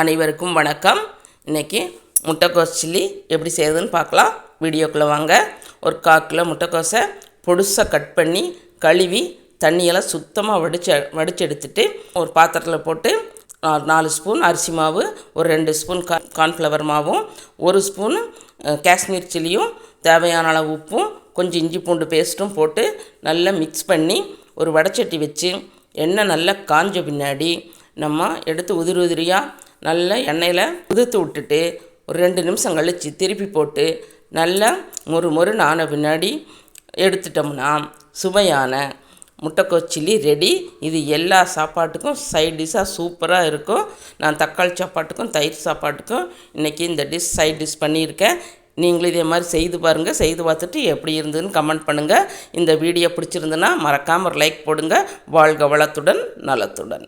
அனைவருக்கும் வணக்கம். இன்றைக்கி முட்டைக்கோஸ் சில்லி எப்படி செய்யுதுன்னு பார்க்கலாம். வீடியோக்குள்ளே வாங்க. ஒரு கால் கிலோ முட்டைக்கோஸை பொடுசாக கட் பண்ணி கழுவி தண்ணியெல்லாம் சுத்தமாக வடிச்ச வடித்து எடுத்துட்டு ஒரு பாத்திரத்தில் போட்டு நாலு ஸ்பூன் அரிசி மாவு ஒரு ரெண்டு ஸ்பூன் கா கார்ன்ஃப்ளவர் மாவும் ஒரு ஸ்பூன் காஷ்மீர் சில்லியும் தேவையான அளவு உப்பும் கொஞ்சம் இஞ்சி பூண்டு பேஸ்ட்டும் போட்டு நல்லா மிக்ஸ் பண்ணி ஒரு வடச்சட்டி வச்சு எண்ணெய் நல்லா காஞ்ச பின்னாடி நம்ம எடுத்து உதிரி உதிரியாக நல்லா எண்ணெயில் உதுத்து விட்டுட்டு ஒரு ரெண்டு நிமிஷம் கழித்து திருப்பி போட்டு நல்லா மொறு மொறு ஆன பின்னாடி எடுத்துட்டோம்னா சுவையான முட்டைக்கோஸ் சில்லி ரெடி இது எல்லா சாப்பாட்டுக்கும் சைட் டிஷ்ஷாக சூப்பராக இருக்கும். நான் தக்காளி சாப்பாட்டுக்கும் தயிர் சாப்பாட்டுக்கும் இன்றைக்கி இந்த டிஷ் சைட் டிஷ் பண்ணியிருக்கேன். நீங்களும் இதே மாதிரி செய்து பாருங்கள் செய்து பார்த்துட்டு எப்படி இருந்ததுன்னு கமெண்ட் பண்ணுங்கள் இந்த வீடியோ பிடிச்சிருந்துன்னா மறக்காமல் ஒரு லைக் போடுங்க. வாழ்க வளத்துடன் நலத்துடன்.